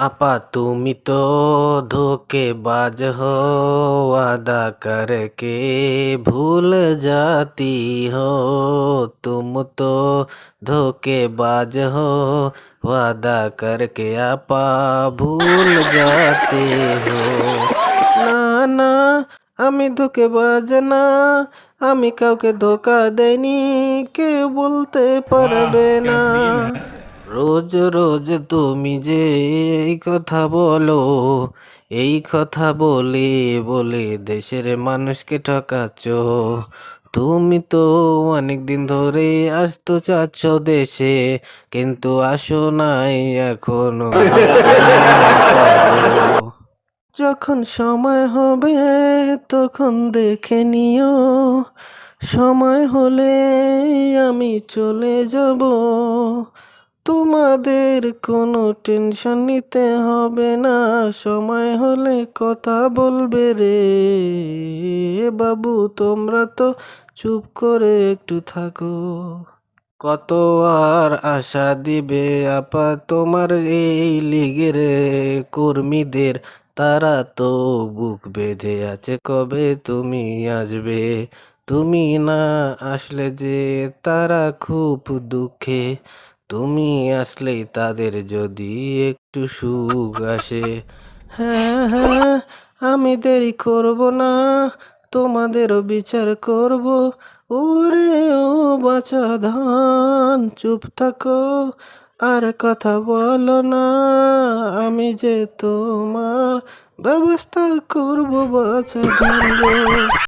আপা তুমি তো धोखेबाज हो वादा करके भूल जाती हो तुम तो धोखेबाज हो वादा करके আপা ভুল जाते हो না না আমি ধোকেবাজ না আমি কাউকে ধোকা দেইনি কেউ বলতে পারবে না রোজ রোজ তুমি যে এই কথা বলো, এই কথা বলে বলে দেশের মানুষকে ঠকাচ্ছ। তুমি তো অনেক দিন ধরে আসতে চাচ্ছ দেশে, কিন্তু আসো নাই এখনও। যখন সময় হবে, তখন দেখে নিও। সময় হলে আমি চলে যাব। তোমাদের কোনো টেনশন নিতে হবে না, সময় হলে কথা বলবে রে। বাবু, তোমরা তো চুপ করে একটু থাকো। কত আর আশা দিবে আপা তোমার এই লিগের কর্মীদের? তারা তো বুক বেঁধে আছে, কবে তুমি আসবে? তুমি না আসলে যে তারা খুব দুঃখে। তুমি আসলেই তাদের যদি একটু সুখ আসে হ্যাঁ হ্যাঁ আমি দেরি করব না তোমাদেরও বিচার করব ওরে ও বাছা ধান, চুপ থাকো, আর কথা বলো না, আমি যে তোমার ব্যবস্থা করব বাছা ধান।